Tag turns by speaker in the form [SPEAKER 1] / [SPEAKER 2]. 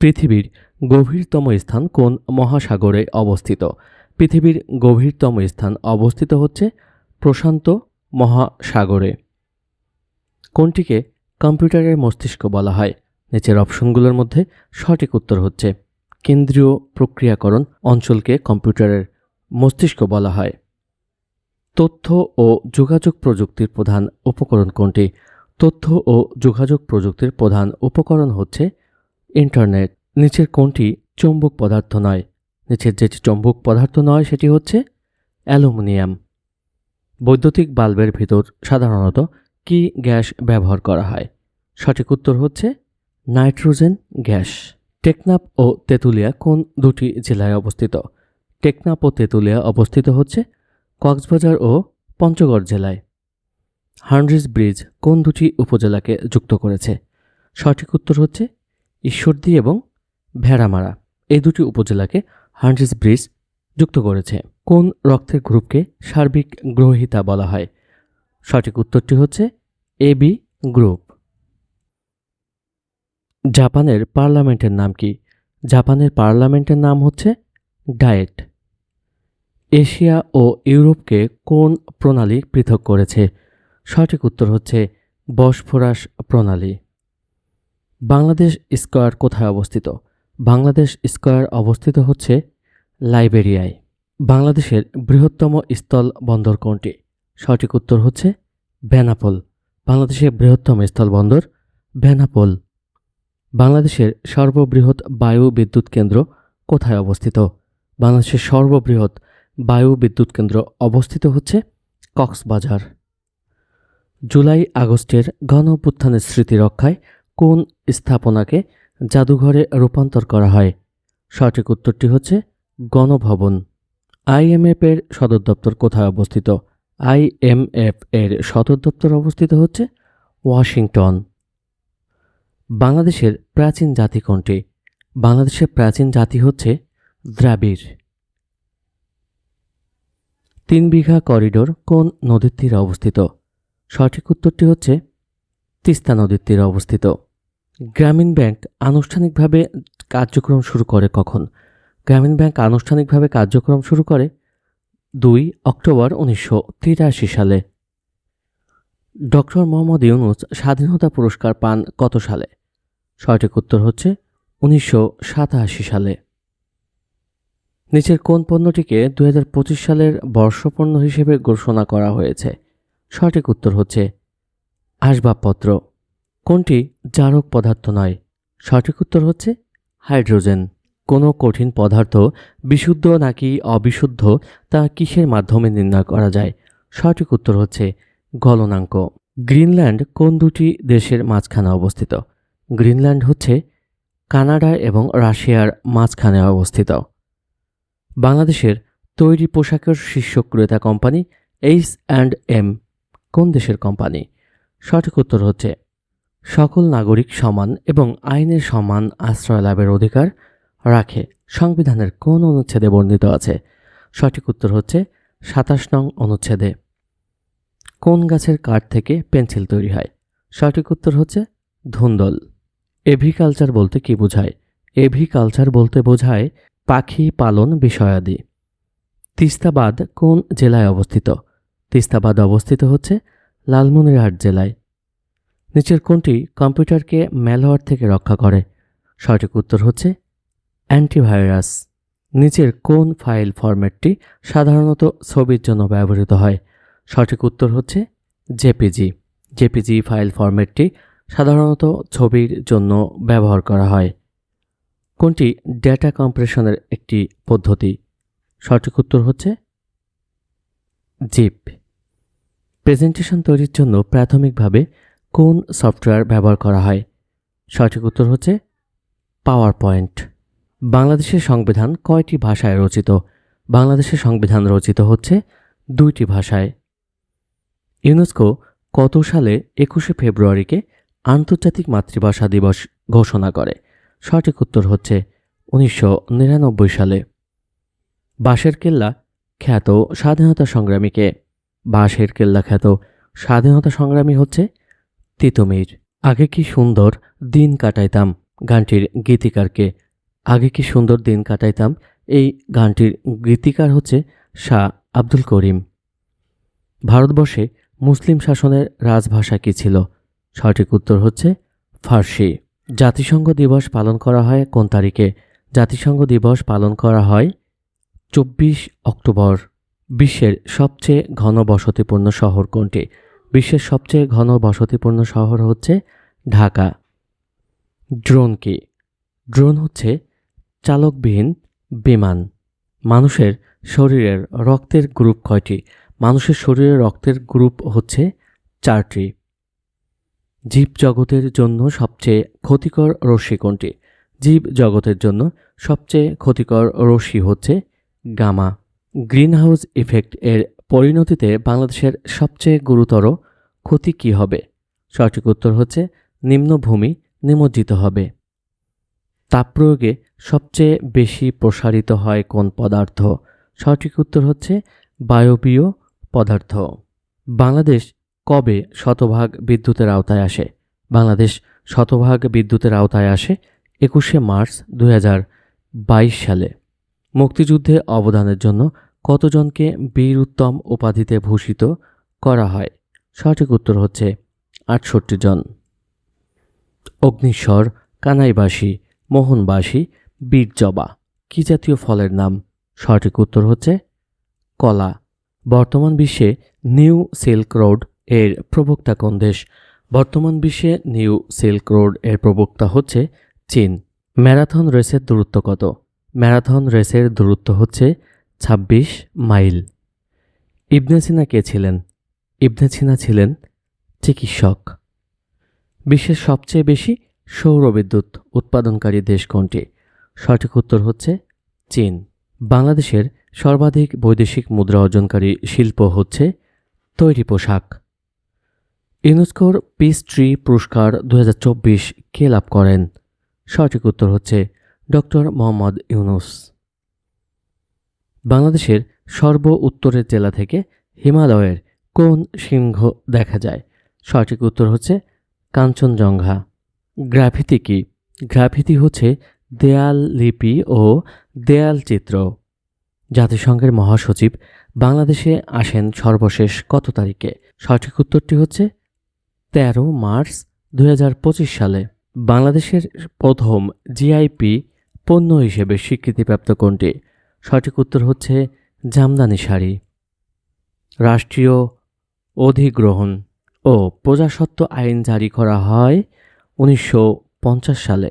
[SPEAKER 1] পৃথিবীর গভীরতম স্থান কোন মহাসাগরে অবস্থিত? পৃথিবীর গভীরতম স্থান অবস্থিত হচ্ছে প্রশান্ত মহাসাগরে। কোনটিকে কম্পিউটারের মস্তিষ্ক বলা হয়? নিচের অপশনগুলোর মধ্যে সঠিক উত্তর হচ্ছে কেন্দ্রীয় প্রক্রিয়াকরণ অঞ্চলকে কম্পিউটারের মস্তিষ্ক বলা হয়। তথ্য ও যোগাযোগ প্রযুক্তির প্রধান উপকরণ কোনটি? তথ্য ও যোগাযোগ প্রযুক্তির প্রধান উপকরণ হচ্ছে ইন্টারনেট, নিচের কোনটি চৌম্বক পদার্থ নয়? নিচের যেটি চৌম্বক পদার্থ নয়, সেটি হচ্ছে অ্যালুমিনিয়াম। বৈদ্যুতিক বাল্বের ভিতর সাধারণত কি গ্যাস ব্যবহার করা হয়? সঠিক উত্তর হচ্ছে নাইট্রোজেন গ্যাস। টেকনাপ ও তেঁতুলিয়া কোন দুটি জেলায় অবস্থিত? টেকনাপ ও তেঁতুলিয়া অবস্থিত হচ্ছে কক্সবাজার ও পঞ্চগড় জেলায়। হান্ড্রিজ ব্রিজ কোন দুটি উপজেলাকে যুক্ত করেছে? সঠিক উত্তর হচ্ছে ঈশ্বরদী এবং ভেড়ামারা এই দুটি উপজেলাকে হান্ড্রিজ ব্রিজ যুক্ত করেছে। কোন রক্তের গ্রুপকে সার্বিক গ্রহিতা বলা হয়? সঠিক উত্তরটি হচ্ছে এ বি গ্রুপ। জাপানের পার্লামেন্টের নাম কি? জাপানের পার্লামেন্টের নাম হচ্ছে ডায়েট। এশিয়া ও ইউরোপকে কোন প্রণালী পৃথক করেছে? সঠিক উত্তর হচ্ছে বসফরাস প্রণালী। বাংলাদেশ স্কয়ার কোথায় অবস্থিত? বাংলাদেশ স্কয়ার অবস্থিত হচ্ছে লাইবেরিয়ায়। বাংলাদেশের বৃহত্তম স্থল বন্দর কোনটি? সঠিক উত্তর হচ্ছে বেনাপোল। বাংলাদেশের বৃহত্তম স্থল বন্দর বেনাপোল। বাংলাদেশের সর্ববৃহৎ বায়ু বিদ্যুৎ কেন্দ্র কোথায় অবস্থিত? বাংলাদেশের সর্ববৃহৎ বায়ু বিদ্যুৎ কেন্দ্র অবস্থিত হচ্ছে কক্সবাজার। জুলাই আগস্টের গণ স্মৃতি রক্ষায় কোন স্থাপনাকে জাদুঘরে রূপান্তর করা হয়? সঠিক উত্তরটি হচ্ছে গণভবন। আইএমএফ এর সদর দপ্তর কোথায় অবস্থিত? আইএমএফ এর সদর দপ্তর অবস্থিত হচ্ছে ওয়াশিংটন। বাংলাদেশের প্রাচীন জাতি কোনটি? বাংলাদেশের প্রাচীন জাতি হচ্ছে দ্রাবিড়। তিন বিঘা করিডোর কোন নদীর তীরে অবস্থিত? সঠিক উত্তরটি হচ্ছে তিস্তা নদীর তীরে অবস্থিত। গ্রামীণ ব্যাংক আনুষ্ঠানিকভাবে কার্যক্রম শুরু করে কখন? গ্রামীণ ব্যাংক আনুষ্ঠানিকভাবে কার্যক্রম শুরু করে দুই অক্টোবর উনিশশো তিরাশি সালে। ডক্টর মোহাম্মদ ইউনুস স্বাধীনতা পুরস্কার পান কত সালে? সঠিক উত্তর হচ্ছে উনিশশো সাতাশি সালে। নিচের কোন পণ্যটিকে দুহাজার পঁচিশ সালের বর্ষপণ্য হিসেবে ঘোষণা করা হয়েছে? সঠিক উত্তর হচ্ছে আসবাবপত্র। কোনটি জারক পদার্থ নয়? সঠিক উত্তর হচ্ছে হাইড্রোজেন। কোনো কঠিন পদার্থ বিশুদ্ধ নাকি অবিশুদ্ধ তা কিসের মাধ্যমে নির্ণয় করা যায়? সঠিক উত্তর হচ্ছে গলনাঙ্ক। গ্রিনল্যান্ড কোন দুটি দেশের মাঝখানে অবস্থিত? গ্রিনল্যান্ড হচ্ছে কানাডা এবং রাশিয়ার মাঝখানে অবস্থিত। বাংলাদেশের তৈরি পোশাকের শীর্ষ ক্রেতা কোম্পানি এইচ অ্যান্ড এম। কোন দেশের কোম্পানি? সঠিক উত্তর হচ্ছে সকল নাগরিক সমান এবং আইনের সমান আশ্রয় লাভের অধিকার রাখে। সংবিধানের কোন অনুচ্ছেদে বর্ণিত আছে? সঠিক উত্তর হচ্ছে সাতাশ নং অনুচ্ছেদে। কোন গাছের কাঠ থেকে পেন্সিল তৈরি হয়? সঠিক উত্তর হচ্ছে ধুন্দল। এভিকালচার বলতে কি বোঝায়? এভিকালচার বলতে বোঝায় পাখি পালন বিষয়াদি। তিস্তাবাদ কোন জেলায় অবস্থিত? তিস্তাবাদ অবস্থিত হচ্ছে লালমনিরহাট জেলায়। নিচের কোনটি কম্পিউটারকে ম্যালওয়ার থেকে রক্ষা করে। সঠিক উত্তর হচ্ছে অ্যান্টিভাইরাস। নিচের কোন ফাইল ফরম্যাটটি সাধারণত ছবির জন্য ব্যবহৃত হয়। সঠিক উত্তর হচ্ছে জেপিজি। জেপিজি ফাইল ফরম্যাটটি সাধারণত ছবির জন্য ব্যবহার করা হয়। কোনটি ডেটা কম্প্রেশনের একটি পদ্ধতি। সঠিক উত্তর হচ্ছে জিপ। প্রেজেন্টেশন তৈরির জন্য প্রাথমিকভাবে কোন সফটওয়্যার ব্যবহার করা হয়? সঠিক উত্তর হচ্ছে পাওয়ার পয়েন্ট বাংলাদেশের সংবিধান কয়টি ভাষায় রচিত? বাংলাদেশের সংবিধান রচিত হচ্ছে দুইটি ভাষায়। ইউনেস্কো কত সালে একুশে ফেব্রুয়ারিকে আন্তর্জাতিক মাতৃভাষা দিবস ঘোষণা করে? সঠিক উত্তর হচ্ছে উনিশশো নিরানব্বই সালে। বাঁশের কেল্লা খ্যাত স্বাধীনতা সংগ্রামীকে। বাঁশের কেল্লা খ্যাত স্বাধীনতা সংগ্রামী হচ্ছে তিতুমির আগে কি সুন্দর দিন কাটাইতাম গানটির গীতিকারকে? আগে কি সুন্দর দিন কাটাইতাম এই গানটির গীতিকার হচ্ছে শাহ আব্দুল করিম। ভারতবর্ষে মুসলিম শাসনের রাজভাষা কী ছিল? সঠিক উত্তর হচ্ছে ফার্সি। জাতিসংঘ দিবস পালন করা হয় কোন তারিখে? জাতিসংঘ দিবস পালন করা হয় চব্বিশ অক্টোবর। বিশ্বের সবচেয়ে ঘন বসতিপূর্ণ শহর কোনটি? বিশ্বের সবচেয়ে ঘন বসতিপূর্ণ শহর হচ্ছে ঢাকা। ড্রোন কি? ড্রোন হচ্ছে চালকবিহীন বিমান। মানুষের শরীরের রক্তের গ্রুপ কয়টি? মানুষের শরীরের রক্তের গ্রুপ হচ্ছে চারটি। জীব জগতের জন্য সবচেয়ে ক্ষতিকর রশ্মি কোনটি? জীব জগতের জন্য সবচেয়ে ক্ষতিকর রশ্মি হচ্ছে গামা। গ্রিনহাউস ইফেক্ট এর পরিণতিতে বাংলাদেশের সবচেয়ে গুরুতর ক্ষতি কী হবে? সঠিক উত্তর হচ্ছে নিম্নভূমি নিমজ্জিত হবে। তাপ প্রয়োগে সবচেয়ে বেশি প্রসারিত হয় কোন পদার্থ? সঠিক উত্তর হচ্ছে বায়বীয় পদার্থ। বাংলাদেশ কবে শতভাগ বিদ্যুতের আওতায় আসে? বাংলাদেশ শতভাগ বিদ্যুতের আওতায় আসে একুশে মার্চ দু হাজার বাইশ সালে। মুক্তিযুদ্ধে অবদানের জন্য কতজনকে বীর উত্তম উপাধিতে ভূষিত করা হয়? সঠিক উত্তর হচ্ছে আটষট্টি জন। অগ্নিস্বর, কানাইবাসী, মোহনবাসী বীরজবা কি জাতীয় ফলের নাম? সঠিক উত্তর হচ্ছে কলা। বর্তমান বিশ্বে নিউ সিল্ক রোডের প্রবক্তা কোন দেশ? বর্তমান বিশ্বে নিউ সিল্ক রোডের প্রবক্তা হচ্ছে চীন। ম্যারাথন রেসের দূরত্ব কত? ম্যারাথন রেসের দূরত্ব হচ্ছে ২৬ মাইল। ইবনে সিনা কে ছিলেন? ইবনে সিনা ছিলেন চিকিৎসক। বিশ্বের সবচেয়ে বেশি সৌরবিদ্যুৎ উৎপাদনকারী দেশ কোনটি? সঠিক উত্তর হচ্ছে চীন। বাংলাদেশের সর্বাধিক বৈদেশিক মুদ্রা অর্জনকারী শিল্প হচ্ছে তৈরি পোশাক। ইউনেস্কোর পিস ট্রি পুরস্কার দু হাজার চব্বিশ কে লাভ করেন? সঠিক উত্তর হচ্ছে ডক্টর মোহাম্মদ ইউনুস। বাংলাদেশের সর্ব উত্তরের জেলা থেকে হিমালয়ের কোন সিংহ দেখা যায়? সঠিক উত্তর হচ্ছে কাঞ্চনজঙ্ঘা। গ্রাফিতি কি? গ্রাফিতি হচ্ছে দেয়াল লিপি ও দেয়াল চিত্র। জাতিসংঘের মহাসচিব বাংলাদেশে আসেন সর্বশেষ কত তারিখে? সঠিক উত্তরটি হচ্ছে তেরো মার্চ দু হাজার পঁচিশ সালে। বাংলাদেশের প্রথম জিআইপি পণ্য হিসেবে স্বীকৃতিপ্রাপ্ত কোনটি? সঠিক উত্তর হচ্ছে জামদানি শাড়ি। রাষ্ট্রীয় অধিগ্রহণ ও প্রজাসত্ব আইন জারি করা হয় উনিশশো পঞ্চাশ সালে।